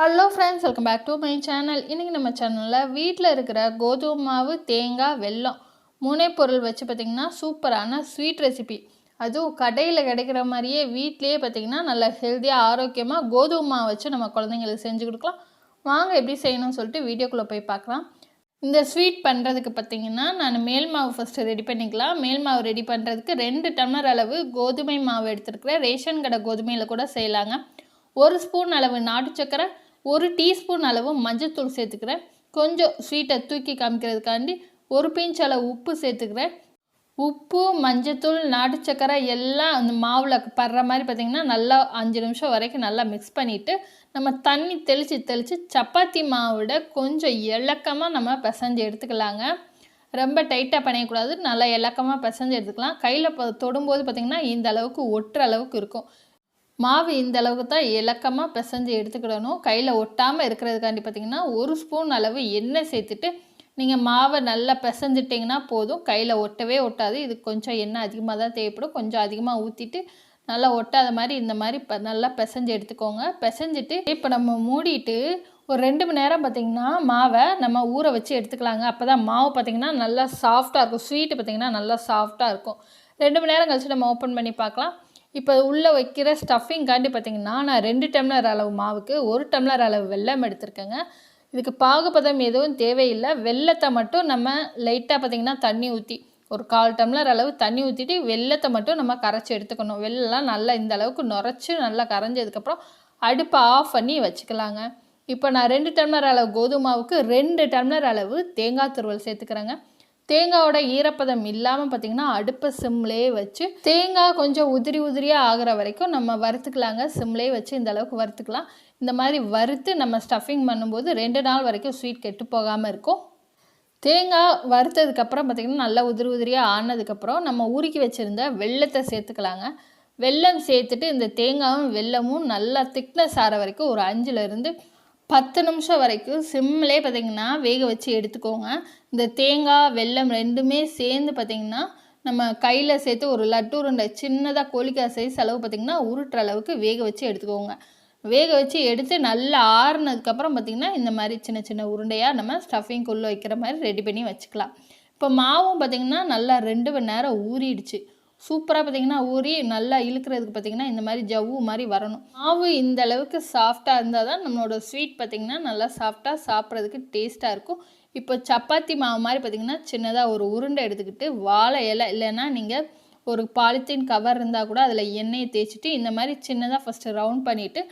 Hello friends welcome back to my channel இன்றைக்கி நம்ம சேனலில் வீட்டில் இருக்கிற கோதுமை மாவு தேங்காய் வெல்லம் மூணே பொருள் வச்சு பார்த்திங்கன்னா சூப்பரான ஸ்வீட் ரெசிபி அதுவும் கடையில் கிடைக்கிற மாதிரியே வீட்லேயே பார்த்திங்கன்னா நல்ல ஹெல்த்தியாக ஆரோக்கியமாக கோதுமை மாவு வச்சு நம்ம குழந்தைங்களுக்கு செஞ்சு கொடுக்கலாம். வாங்க எப்படி செய்யணும்னு சொல்லிட்டு வீடியோக்குள்ளே போய் பார்க்கலாம். இந்த ஸ்வீட் பண்ணுறதுக்கு பார்த்திங்கன்னா நான் மேல் மாவு ஃபஸ்ட்டு ரெடி பண்ணிக்கலாம். மேல் மாவு ரெடி பண்ணுறதுக்கு ரெண்டு டம்ளர் அளவு கோதுமை மாவு எடுத்துருக்குறேன். ரேஷன் கடை கோதுமையில் கூட செய்யலாங்க. ஒரு ஸ்பூன் அளவு நாட்டு சக்கரை ஒரு டீஸ்பூன் அளவு மஞ்சத்தூள் சேர்த்துக்கிறேன். கொஞ்சம் ஸ்வீட்டை தூக்கி காமிக்கிறதுக்காண்டி ஒரு பிஞ்ச் அளவு உப்பு சேர்த்துக்கிறேன். உப்பு மஞ்சத்தூள் நாட்டு சக்கரை எல்லாம் அந்த மாவில் படுற மாதிரி பார்த்திங்கன்னா நல்லா அஞ்சு நிமிஷம் வரைக்கும் நல்லா மிக்ஸ் பண்ணிவிட்டு நம்ம தண்ணி தெளித்து தெளித்து சப்பாத்தி மாவோட கொஞ்சம் இலக்கமாக நம்ம பிசைஞ்சு எடுத்துக்கலாங்க. ரொம்ப டைட்டாக பண்ணியக்கூடாது நல்லா இலக்கமாக பிசைஞ்சு எடுத்துக்கலாம். கையில் தொடும்போது பார்த்திங்கன்னா இந்த அளவுக்கு ஒட்டுற அளவுக்கு இருக்கும். மாவு இந்த அளவுக்கு தான் இலக்கமாக பிசைஞ்சு எடுத்துக்கிடணும். கையில் ஒட்டாமல் இருக்கிறதுக்காண்டி பார்த்திங்கன்னா ஒரு ஸ்பூன் அளவு எண்ணெய் சேர்த்துட்டு நீங்கள் மாவை நல்லா பிசைஞ்சிட்டிங்கன்னா போதும். கையில் ஒட்டவே ஒட்டாது. இது கொஞ்சம் எண்ணெய் அதிகமாக தான் தேவைப்படும். கொஞ்சம் அதிகமாக ஊற்றிட்டு நல்லா ஒட்டாத மாதிரி இந்த மாதிரி ப நல்லா பிசைஞ்சு எடுத்துக்கோங்க. பிசைஞ்சிட்டு இப்போ நம்ம மூடிட்டு ஒரு ரெண்டு மணி நேரம் பார்த்திங்கன்னா மாவை நம்ம ஊற வச்சு எடுத்துக்கலாங்க. அப்போ தான் மாவு பார்த்திங்கன்னா நல்லா சாஃப்டாக இருக்கும். ஸ்வீட்டு பார்த்திங்கன்னா நல்லா சாஃப்டாக இருக்கும். ரெண்டு மணி நேரம் கழிச்சு நம்ம ஓப்பன் பண்ணி பார்க்கலாம். இப்போ உள்ளே வைக்கிற ஸ்டஃபிங்காண்டி பார்த்திங்கன்னா நான் ரெண்டு டம்ளர் அளவு மாவுக்கு ஒரு டம்ளர் அளவு வெல்லம் எடுத்திருக்கேங்க. இதுக்கு பாகுபதம் எதுவும் தேவையில்லை. வெள்ளத்தை மட்டும் நம்ம லைட்டாக பார்த்திங்கன்னா தண்ணி ஊற்றி ஒரு கால் டம்ளர் அளவு தண்ணி ஊற்றிட்டு வெள்ளத்தை மட்டும் நம்ம கரைச்சி எடுத்துக்கணும். வெள்ளம்லாம் நல்லா இந்த அளவுக்கு நுரைச்சி நல்லா கரைஞ்சதுக்கப்புறம் அடுப்பை ஆஃப் பண்ணி வச்சுக்கலாங்க. இப்போ நான் ரெண்டு டம்ளர் அளவு கோதுமாவுக்கு ரெண்டு டம்ளர் அளவு தேங்காய் துருவல் சேர்த்துக்கிறேங்க. தேங்காயோட ஈரப்பதம் இல்லாமல் பார்த்திங்கன்னா அடுப்பை சிம்லேயே வச்சு தேங்காய் கொஞ்சம் உதிரி உதிரியாக ஆகிற வரைக்கும் நம்ம வறுத்துக்கலாங்க. சிம்லேயே வச்சு இந்த அளவுக்கு வறுத்துக்கலாம். இந்த மாதிரி வறுத்து நம்ம ஸ்டஃபிங் பண்ணும்போது ரெண்டு நாள் வரைக்கும் ஸ்வீட் கெட்டு போகாமல் இருக்கும். தேங்காய் வறுத்ததுக்கப்புறம் பார்த்திங்கன்னா நல்லா உதிரி உதிரியாக ஆனதுக்கப்புறம் நம்ம உருக்கி வச்சுருந்த வெள்ளத்தை சேர்த்துக்கலாங்க. வெல்லம் சேர்த்துட்டு இந்த தேங்காயும் வெல்லமும் நல்லா திக்னஸ் ஆகிற வரைக்கும் ஒரு அஞ்சுலேருந்து பத்து நிமிஷம் வரைக்கும் சிம்மிலே பார்த்திங்கன்னா வேக வச்சு எடுத்துக்கோங்க. இந்த தேங்காய் வெல்லம் ரெண்டுமே சேர்ந்து பார்த்திங்கன்னா நம்ம கையில் சேர்த்து ஒரு லட்டு உருண்டை சின்னதாக கோழிக்காய் சைஸ் அளவு பார்த்திங்கன்னா உருட்டுற அளவுக்கு வேக வச்சு எடுத்துக்கோங்க. வேக வச்சு எடுத்து நல்லா ஆறுனதுக்கப்புறம் பார்த்திங்கன்னா இந்த மாதிரி சின்ன சின்ன உருண்டையாக நம்ம ஸ்டஃபிங்குள்ளே வைக்கிற மாதிரி ரெடி பண்ணி வச்சுக்கலாம். இப்போ மாவும் பார்த்திங்கன்னா நல்லா ரெண்டு மணி நேரம் ஊறிடுச்சு. சூப்பராக பார்த்திங்கன்னா ஊறி நல்லா இழுக்கிறதுக்கு பார்த்திங்கன்னா இந்த மாதிரி ஜவ்வு மாதிரி வரணும். மாவு இந்த அளவுக்கு சாஃப்டாக இருந்தால் தான் நம்மளோட ஸ்வீட் பார்த்திங்கன்னா நல்லா சாஃப்டாக சாப்பிட்றதுக்கு டேஸ்ட்டாக இருக்கும். இப்போ சப்பாத்தி மாவு மாதிரி பார்த்திங்கன்னா சின்னதாக ஒரு உருண்டை எடுத்துக்கிட்டு வாழை இலை இல்லைன்னா நீங்கள் ஒரு பாலித்தீன் கவர் இருந்தால் கூட அதில் எண்ணெயை தேய்ச்சிட்டு இந்த மாதிரி சின்னதாக ஃபஸ்ட்டு ரவுண்ட் பண்ணிவிட்டு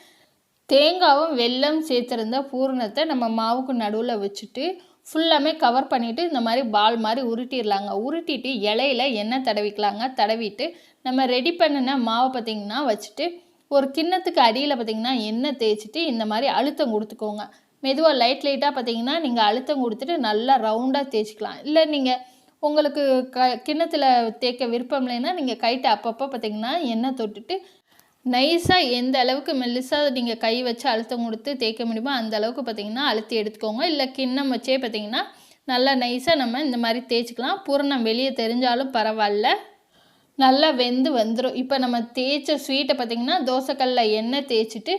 தேங்காவும் வெல்லம் சேர்த்துருந்த பூரணத்தை நம்ம மாவுக்கு நடுவில் வச்சுட்டு ஃபுல்லாமே கவர் பண்ணிவிட்டு இந்த மாதிரி பால் மாதிரி உருட்டிடலாங்க. உருட்டிட்டு இலையில எண்ணெய் தடவிக்கலாங்க. தடவிட்டு நம்ம ரெடி பண்ணின மாவை பார்த்திங்கன்னா வச்சுட்டு ஒரு கிண்ணத்துக்கு அடியில் பார்த்திங்கன்னா எண்ணெய் தேய்ச்சிட்டு இந்த மாதிரி அழுத்தம் கொடுத்துக்கோங்க. மெதுவாக லைட் லைட்டாக பார்த்தீங்கன்னா நீங்கள் அழுத்தம் கொடுத்துட்டு நல்லா ரவுண்டாக தேய்ச்சிக்கலாம். இல்லை நீங்கள் உங்களுக்கு க கிண்ணத்தில் தேய்க்க விருப்பம் இல்லைன்னா நீங்கள் கைட்டு அப்பப்போ பார்த்தீங்கன்னா எண்ணெய் தொட்டுட்டு நைஸாக எந்த அளவுக்கு மெல்லிசாக நீங்கள் கை வச்சு அழுத்தம் கொடுத்து தேய்க்க முடியுமோ அந்த அளவுக்கு பார்த்தீங்கன்னா அழுத்தி எடுத்துக்கோங்க. இல்லை கிண்ணம் வச்சே பார்த்தீங்கன்னா நல்லா நைஸாக நம்ம இந்த மாதிரி தேய்ச்சிக்கலாம். பூரணம் வெளியே தெரிஞ்சாலும் பரவாயில்ல. நல்லா வெந்து வந்துடும் இப்போ நம்ம தேய்ச்ச ஸ்வீட்டை பார்த்திங்கன்னா தோசைக்கல்லில் எண்ணெய் தேய்ச்சிட்டு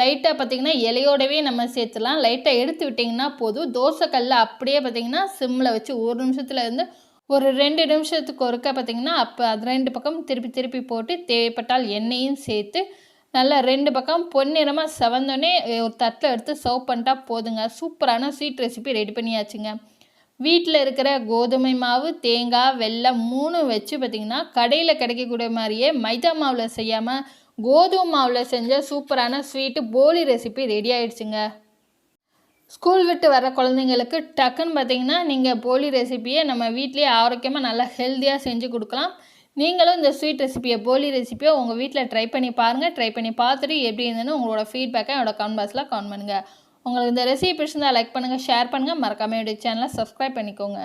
லைட்டாக பார்த்திங்கன்னா இலையோடவே நம்ம சேர்த்துலாம். லைட்டாக எடுத்து விட்டிங்கன்னா போதும். தோசைக்கல்ல அப்படியே பார்த்திங்கன்னா சிம்மில் வச்சு ஒரு நிமிஷத்தில் இருந்து ஒரு ரெண்டு நிமிஷத்துக்கு ஒருக்க பார்த்திங்கன்னா அப்போ அது ரெண்டு பக்கம் திருப்பி திருப்பி போட்டு தேவைப்பட்டால் எண்ணெயும் சேர்த்து நல்லா ரெண்டு பக்கம் பொன்னிறமாக செவந்தோடனே ஒரு தட்டில் எடுத்து சர்வ் பண்ணிட்டா போதுங்க. சூப்பரான ஸ்வீட் ரெசிபி ரெடி பண்ணியாச்சுங்க. வீட்டில் இருக்கிற கோதுமை மாவு தேங்காய் வெள்ளம் மூணு வச்சு பார்த்திங்கன்னா கடையில் கிடைக்கக்கூடிய மாதிரியே மைதா மாவில் செய்யாமல் கோதுமை மாவில் செஞ்ச சூப்பரான ஸ்வீட்டு போலி ரெசிபி ரெடி ஆயிடுச்சுங்க. ஸ்கூல் விட்டு வர குழந்தைங்களுக்கு டக்குன்னு பார்த்தீங்கன்னா நீங்கள் போலி ரெசிப்பியை நம்ம வீட்லேயே ஆரோக்கியமாக நல்லா ஹெல்த்தியாக செஞ்சு கொடுக்கலாம். நீங்களும் இந்த ஸ்வீட் ரெசிப்பியை போலி ரெசிப்பியை உங்கள் வீட்டில் ட்ரை பண்ணி பாருங்கள் ட்ரை பண்ணி பார்த்துட்டு எப்படி இருந்ததுன்னு உங்களோட ஃபீட்பேக்கை என்னோட கமெண்ட் பாக்ஸில் கமெண்ட் பண்ணுங்கள் உங்களுக்கு இந்த ரெசிபி பிடிச்சிருந்தால் லைக் பண்ணுங்கள் ஷேர் பண்ணுங்கள் மறக்காமல் என்னுடைய சேனலை சப்ஸ்கிரைப் பண்ணிக்கோங்க.